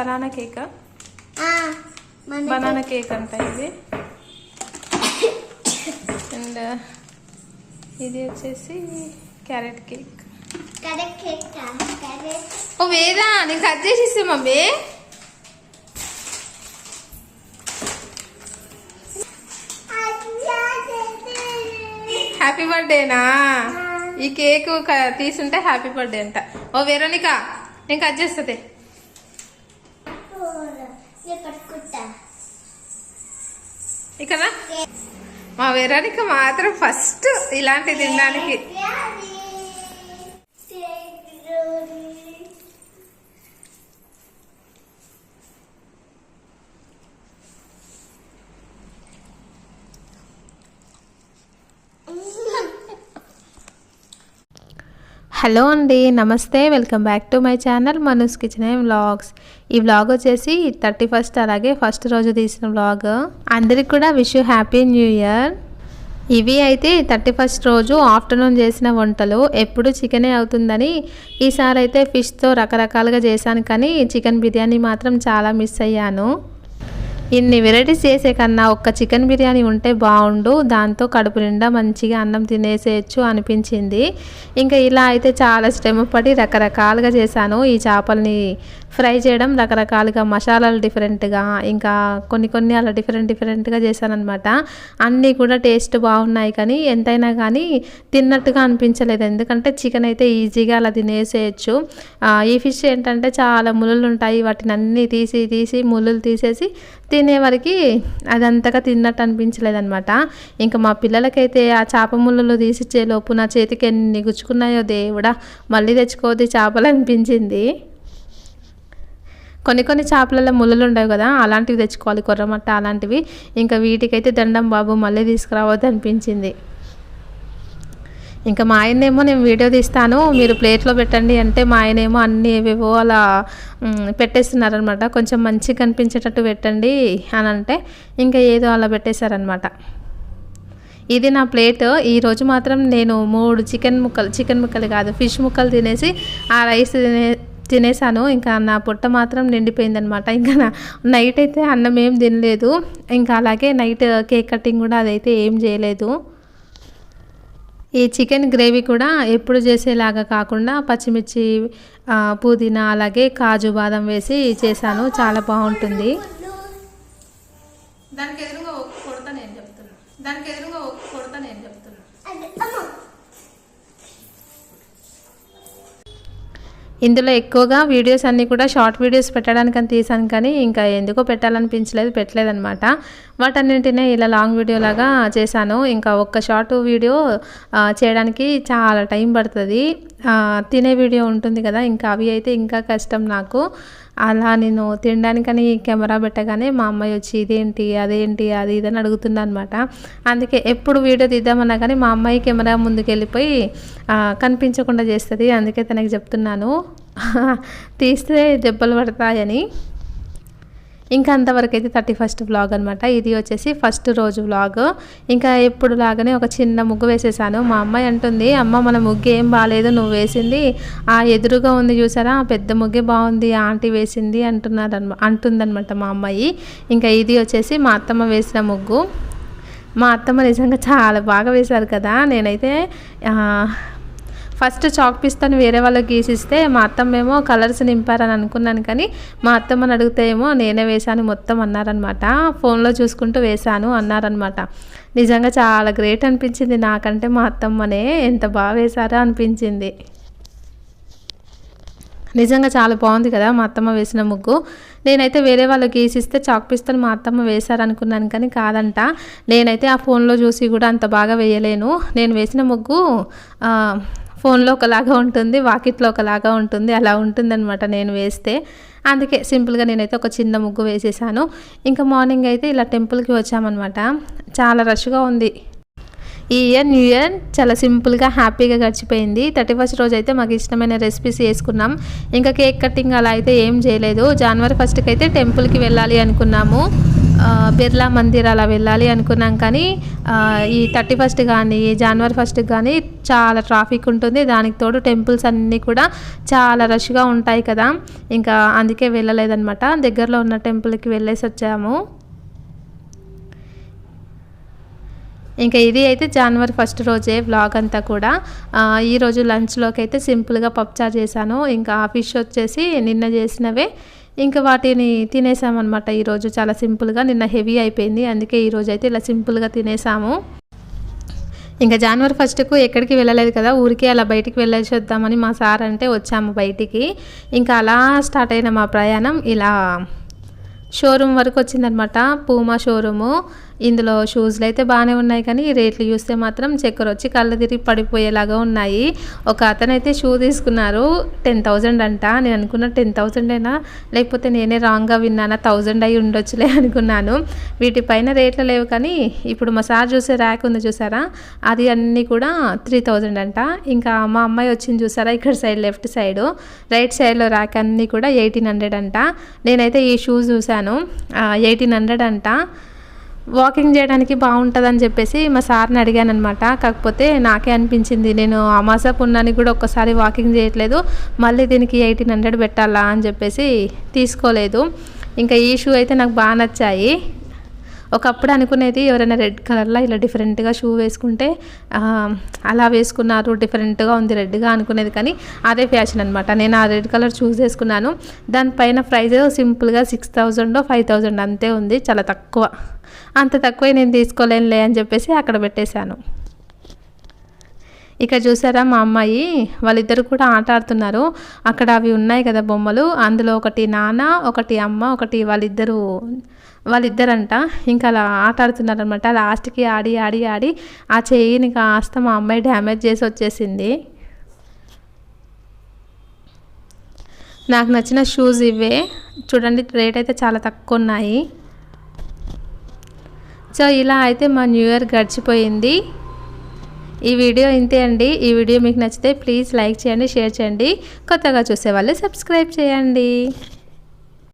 Banana cake? Banana cake. అంట ఇది. And ఇది వచ్చేసి క్యారెట్ కేక్. ఓ వేదా? నేను కట్ చేసి ఇస్తా మమ్మీ. హ్యాపీ బర్త్డేనా? ఈ కేక్ తీసుంటే హ్యాపీ బర్త్డే అంట. ఓ వేరోనిక నేను కట్ చేస్తుంది ఇక్కడ మా వేరోనిక మాత్రం ఫస్ట్ ఇలాంటి తినడానికి హలో అండి నమస్తే. Welcome back to my channel Manu's kitchen and vlogs. ఈ వ్లాగ్ వచ్చేసి థర్టీ ఫస్ట్ అలాగే ఫస్ట్ రోజు తీసిన వ్లాగ్. అందరికి కూడా wish you happy new year. ఇవి అయితే థర్టీ ఫస్ట్ రోజు ఆఫ్టర్నూన్ చేసిన వంటలు. ఎప్పుడు చికెనే అవుతుందని ఈసారి అయితే ఫిష్తో రకరకాలుగా చేశాను కానీ చికెన్ బిర్యానీ మాత్రం చాలా మిస్ అయ్యాను. ఇన్ని వెరైటీస్ చేసే కన్నా ఒక్క చికెన్ బిర్యానీ ఉంటే బాగుండు. దాంతో కడుపు నిండా మంచిగా అన్నం తినేసేయచ్చు అనిపించింది. ఇంకా ఇలా అయితే చాలా శ్రమపడి రకరకాలుగా చేశాను. ఈ చేపల్ని ఫ్రై చేయడం రకరకాలుగా మసాలాలు డిఫరెంట్గా ఇంకా కొన్ని కొన్ని అలా డిఫరెంట్ డిఫరెంట్గా చేశానమాట అన్నీ కూడా టేస్ట్ బాగున్నాయి కానీ ఎంతైనా కానీ తిన్నట్టుగా అనిపించలేదు. ఎందుకంటే చికెన్ అయితే ఈజీగా అలా తినేసేయచ్చు. ఈ ఫిష్ ఏంటంటే చాలా ముళ్ళు ఉంటాయి. వాటిని అన్నీ తీసి తీసి ముళ్ళులు తీసేసి తినే వరకు అదంతగా తిన్నట్టు అనిపించలేదు అనమాట ఇంకా మా పిల్లలకైతే ఆ చేప ముళ్ళలు తీసిచ్చే లోపు నా చేతికి ఎన్ని గుచ్చుకున్నాయో దేవుడా మళ్ళీ తెచ్చుకోవద్దు చేపలు అనిపించింది. కొన్ని కొన్ని చేపలలో ముళ్ళలు ఉండవు కదా అలాంటివి తెచ్చుకోవాలి కొర్రమట్ట అలాంటివి. ఇంకా వీటికైతే దండం బాబు మళ్ళీ తీసుకురావద్దు అనిపించింది. ఇంకా మా ఆయనేమో నేను వీడియో తీస్తాను మీరు ప్లేట్లో పెట్టండి అంటే మా ఆయనేమో అన్నీ ఏవేవో అలా పెట్టేస్తున్నారనమాట కొంచెం మంచిగా కనిపించేటట్టు పెట్టండి అని అంటే ఇంకా ఏదో అలా పెట్టేశారనమాట ఇది నా ప్లేట్. ఈరోజు మాత్రం నేను మూడు చికెన్ ముక్కలు చికెన్ ముక్కలు కాదు ఫిష్ ముక్కలు తినేసి ఆ రైస్ తినే తినేసాను. ఇంకా నా పొట్ట మాత్రం నిండిపోయిందనమాట ఇంకా నైట్ అయితే అన్నం ఏం తినలేదు. ఇంకా అలాగే నైట్ కేక్ కటింగ్ కూడా అదైతే ఏం చేయలేదు. ఈ చికెన్ గ్రేవీ కూడా ఎప్పుడు చేసేలాగా కాకుండా పచ్చిమిర్చి పుదీనా అలాగే కాజు బాదం వేసి చేశాను. చాలా బాగుంటుంది. ఇందులో ఎక్కువగా వీడియోస్ అన్నీ కూడా షార్ట్ వీడియోస్ పెట్టడానికని తీసాను కానీ ఇంకా ఎందుకో పెట్టాలనిపించలేదు పెట్టలేదనమాట వాటన్నింటినీ ఇలా లాంగ్ వీడియో లాగా చేశాను. ఇంకా ఒక్క షార్ట్ వీడియో చేయడానికి చాలా టైం పడుతుంది. తినే వీడియో ఉంటుంది కదా ఇంకా అవి అయితే ఇంకా కష్టం నాకు. అలా నేను తినడానికని కెమెరా పెట్టగానే మా అమ్మాయి వచ్చి ఇదేంటి? అదేంటి? అది ఇదని అడుగుతుంది అనమాట అందుకే ఎప్పుడు వీడియో తీద్దామన్నా కానీ మా అమ్మాయి కెమెరా ముందుకు వెళ్ళిపోయి కనిపించకుండా చేస్తుంది. అందుకే తనకి చెప్తున్నాను. తీస్తే దెబ్బలు పడతాయని. ఇంకా అంతవరకు అయితే థర్టీ ఫస్ట్ వ్లాగ్ అనమాట ఇది వచ్చేసి ఫస్ట్ రోజు వ్లాగ్ ఇంకా ఎప్పుడు లాగానే ఒక చిన్న ముగ్గు వేసేసాను. మా అమ్మాయి అంటుంది అమ్మ మన ముగ్గు ఏం బాగాలేదు నువ్వు వేసింది ఆ ఎదురుగా ఉంది చూసారా? ఆ పెద్ద ముగ్గే బాగుంది ఆంటీ వేసింది అంటున్నారు అనమా అంటుందనమాట మా అమ్మాయి. ఇంకా ఇది వచ్చేసి మా అత్తమ్మ వేసిన ముగ్గు. మా అత్తమ్మ నిజంగా చాలా బాగా వేశారు కదా. నేనైతే ఫస్ట్ చాక్ పిస్తాను వేరే వాళ్ళకి గీసిస్తే మా అత్తమ్మేమో కలర్స్ నింపారని అనుకున్నాను కానీ మా అత్తమ్మని అడిగితే ఏమో నేనే వేశాను మొత్తం అన్నారనమాట ఫోన్లో చూసుకుంటూ వేశాను అన్నారనమాట నిజంగా చాలా గ్రేట్ అనిపించింది నాకంటే మా అత్తమ్మనే. ఎంత బాగా వేశారో అనిపించింది. నిజంగా చాలా బాగుంది కదా మా అత్తమ్మ వేసిన ముగ్గు. నేనైతే వేరే వాళ్ళకి గీసిస్తే చాక్ పిస్తాను మా అత్తమ్మ వేశారనుకున్నాను కానీ కాదంట. నేనైతే ఆ ఫోన్లో చూసి కూడా అంత బాగా వేయలేను. నేను వేసిన ముగ్గు ఫోన్లో ఒకలాగా ఉంటుంది వాకిట్లో ఒకలాగా ఉంటుంది అలా ఉంటుందన్నమాట నేను వేస్తే. అందుకే సింపుల్గా నేనైతే ఒక చిన్న ముగ్గు వేసేసాను. ఇంకా మార్నింగ్ అయితే ఇలా టెంపుల్కి వచ్చామన్నమాట. చాలా రష్గా ఉంది. ఈ ఇయర్ న్యూ ఇయర్ చాలా సింపుల్గా హ్యాపీగా గడిచిపోయింది. థర్టీ ఫస్ట్ రోజు అయితే మాకు ఇష్టమైన రెసిపీస్ చేసుకున్నాం. ఇంకా కేక్ కటింగ్ అలా అయితే ఏం చేయలేదు. జనవరి ఫస్ట్కి అయితే టెంపుల్కి వెళ్ళాలి అనుకున్నాము. బిర్లా మందిర్ అలా వెళ్ళాలి అనుకున్నాం కానీ ఈ థర్టీ ఫస్ట్ కానీ జనవరి ఫస్ట్ కానీ చాలా ట్రాఫిక్ ఉంటుంది. దానికి తోడు టెంపుల్స్ అన్నీ కూడా చాలా రష్గా ఉంటాయి కదా. ఇంకా అందుకే వెళ్ళలేదన్నమాట. దగ్గరలో ఉన్న టెంపుల్కి వెళ్ళేసి వచ్చాము. ఇంకా ఇది అయితే జనవరి ఫస్ట్ రోజే వ్లాగ్ అంతా కూడా. ఈరోజు లంచ్లోకి అయితే సింపుల్గా పప్చార్ చేశాను. ఇంకా ఫిష్ వచ్చేసి నిన్న చేసినవే. ఇంకా వాటిని తినేసామన్నమాట ఈరోజు. చాలా సింపుల్గా నిన్న హెవీ అయిపోయింది. అందుకే ఈరోజు అయితే ఇలా సింపుల్గా తినేసాము. ఇంకా జనవరి ఫస్ట్కు ఎక్కడికి వెళ్ళలేదు కదా ఊరికే అలా బయటికి వెళ్ళేసి వద్దామని మా సార్ అంటే వచ్చాము బయటికి. ఇంకా అలా స్టార్ట్ అయిన మా ప్రయాణం ఇలా షోరూమ్ వరకు వచ్చిందనమాట పూమా షోరూము. ఇందులో షూస్లు అయితే బాగానే ఉన్నాయి కానీ రేట్లు చూస్తే మాత్రం చక్కెర వచ్చి కళ్ళు తిరిగి పడిపోయేలాగా ఉన్నాయి. ఒక అతను అయితే షూ తీసుకున్నారు టెన్ థౌజండ్ అంట. నేను అనుకున్న టెన్ థౌజండ్ అయినా లేకపోతే నేనే రాంగ్గా విన్నానా థౌజండ్ అయి ఉండొచ్చులే అనుకున్నాను. వీటిపైన రేట్లు లేవు కానీ ఇప్పుడు మా సార్ చూసే ర్యాక్ ఉంది చూసారా? అది అన్నీ కూడా త్రీ థౌజండ్ అంట. ఇంకా మా అమ్మాయి వచ్చింది చూసారా? ఇక్కడ సైడ్ లెఫ్ట్ సైడ్ రైట్ సైడ్లో ర్యాక్ అన్నీ కూడా ఎయిటీన్ హండ్రెడ్ అంట. నేనైతే ఈ షూస్ చూశాను ఎయిటీన్ హండ్రెడ్ అంట. వాకింగ్ చేయడానికి బాగుంటుందని చెప్పేసి మా సార్ని అడిగాను అనమాట కాకపోతే నాకే అనిపించింది నేను అమాసా పున్నానికి కూడా ఒక్కసారి వాకింగ్ చేయట్లేదు మళ్ళీ దీనికి ఎయిటీన్ హండ్రెడ్ పెట్టాలా అని చెప్పేసి తీసుకోలేదు. ఇంకా ఈ షూ అయితే నాకు బాగా నచ్చాయి. ఒకప్పుడు అనుకునేది ఎవరైనా రెడ్ కలర్లో ఇలా డిఫరెంట్గా షూ వేసుకుంటే అలా వేసుకున్నారు డిఫరెంట్గా ఉంది రెడ్గా అనుకునేది. కానీ అదే ఫ్యాషన్ అనమాట నేను ఆ రెడ్ కలర్ చూస్ చేసుకున్నాను. దానిపైన ప్రైస్ సింపుల్గా సిక్స్ థౌజండ్ ఫైవ్ థౌజండ్ అంతే ఉంది. చాలా తక్కువ. అంత తక్కువ నేను తీసుకోలేనులే అని చెప్పేసి అక్కడ పెట్టేశాను. ఇక చూసారా మా అమ్మాయి? వాళ్ళిద్దరు కూడా ఆట ఆడుతున్నారు అక్కడ అవి ఉన్నాయి కదా బొమ్మలు. అందులో ఒకటి నాన్న ఒకటి అమ్మ ఒకటి వాళ్ళిద్దరు వాళ్ళిద్దరంట. ఇంకా అలా ఆట ఆడుతున్నారు అనమాట లాస్ట్కి ఆడి ఆడి ఆడి ఆ చెయ్యిని కాస్త మా అమ్మాయి డ్యామేజ్ చేసి వచ్చేసింది. నాకు నచ్చిన షూస్ ఇవే. చూడండి రేట్ అయితే చాలా తక్కువ ఉన్నాయి సో ఇలా అయితే మా న్యూ ఇయర్ గడిచిపోయింది. ఈ వీడియో ఇంతే అండి. ఈ వీడియో మీకు నచ్చితే ప్లీజ్ లైక్ చేయండి షేర్ చేయండి. కొత్తగా చూసే వాళ్ళు సబ్స్క్రైబ్ చేయండి.